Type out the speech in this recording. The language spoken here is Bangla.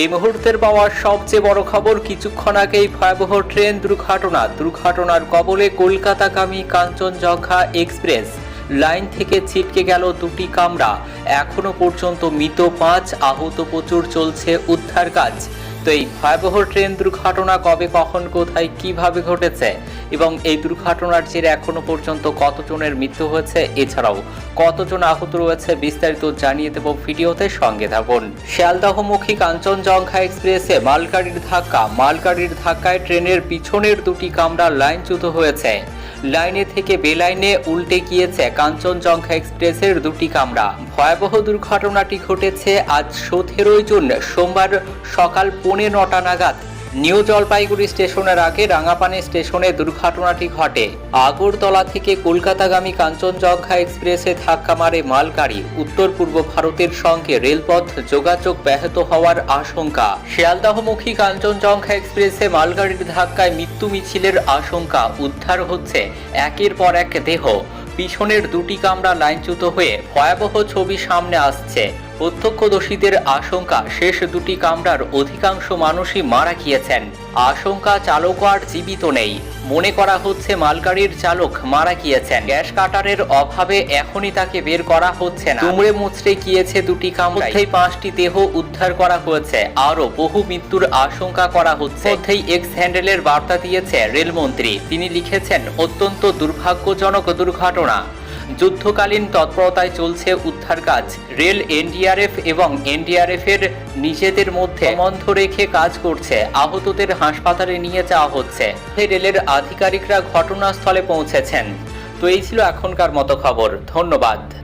এই মুহূর্তের পাওয়া সবচেয়ে বড় খবর, কিছুক্ষণ আগেই ভয়াবহ ট্রেন দুর্ঘটনা। দুর্ঘটনার কবলে কলকাতাগামী কাঞ্চনজঙ্ঘা এক্সপ্রেস লাইন থেকে ছিটকে গেল দুটি কামরা। এখনও পর্যন্ত মৃত পাঁচ, আহত প্রচুর চলছে উদ্ধার কাজ। তো এই ভয়াবহ ট্রেন দুর্ঘটনা কবে, কখন, কোথায়, কীভাবে ঘটেছে এবং এই দুর্ঘটনার জেরে এখনও পর্যন্ত কতজনের মৃত্যু হয়েছে এছাড়াও কতজন আহত রয়েছে বিস্তারিত জানিয়ে দেব ভিডিওতে সঙ্গে থাকুন। শিয়ালদহমুখী কাঞ্চনজঙ্ঘা এক্সপ্রেসে মালগাড়ির ধাক্কা, মালগাড়ির ধাক্কায় ট্রেনের পিছনের দুটি কামরা লাইনচ্যুত হয়েছে। লাইনে থেকে বেলাইনে উল্টে গিয়েছে কাঞ্চনজঙ্ঘা এক্সপ্রেসের দুটি কামরা। ভয়াবহ দুর্ঘটনাটি ঘটেছে আজ সতেরোই জুন সোমবার সকাল পৌনে নটা নাগাদ নিউ জলপাইগুড়ি স্টেশনের আগে রাঙাপানি স্টেশনে দুর্ঘটনাটি ঘটে। আগরতলা থেকে কলকাতাগামী কাঞ্চনজঙ্ঘা এক্সপ্রেসে ধাক্কা মারে মালগাড়ি উত্তর পূর্ব ভারতের সঙ্গে রেলপথ যোগাযোগ ব্যাহত হওয়ার আশঙ্কা। শিয়ালদাহমুখী কাঞ্চনজঙ্ঘা এক্সপ্রেসে মালগাড়ির ধাক্কায় মৃত্যু মিছিলের আশঙ্কা। উদ্ধার হচ্ছে একের পর এক দেহ। পিছনের দুটি কামরা লাইনচ্যুত হয়ে ভয়াবহ ছবি সামনে আসছে। প্রত্যক্ষদর্শীদের আশঙ্কা, শেষ দুটি কামরার অধিকাংশ মানুষই মারা গিয়েছেন। আশঙ্কা চালক আর জীবিত নেই। মনে করা হচ্ছে মালগাড়ির চালক মারা গিয়েছেন। গ্যাস কাটারের অভাবে এখনই তাকে বের করা হচ্ছে না। তুমড়ে মুচড়ে গিয়েছে দুটি কামরায়। পাঁচটি দেহ উদ্ধার করা হয়েছে। আরও বহু মৃত্যুর আশঙ্কা করা হচ্ছে। মধ্যেই এক্স হ্যান্ডেলের বার্তা দিয়েছে রেলমন্ত্রী। তিনি লিখেছেন, অত্যন্ত দুর্ভাগ্যজনক দুর্ঘটনা। যুদ্ধকালীন তৎপরতায় চলছে উদ্ধার কাজ। রেল এনডিআরএফ এবং এনডিআরএফের নিজেদের মধ্যে সম্বন্ধ রেখে কাজ করছে। আহতদের হাসপাতালে নিয়ে যাওয়া হচ্ছে। রেলের আধিকারিকরা ঘটনাস্থলে পৌঁছেছেন। তো এই ছিল এখনকার মতো খবর। ধন্যবাদ।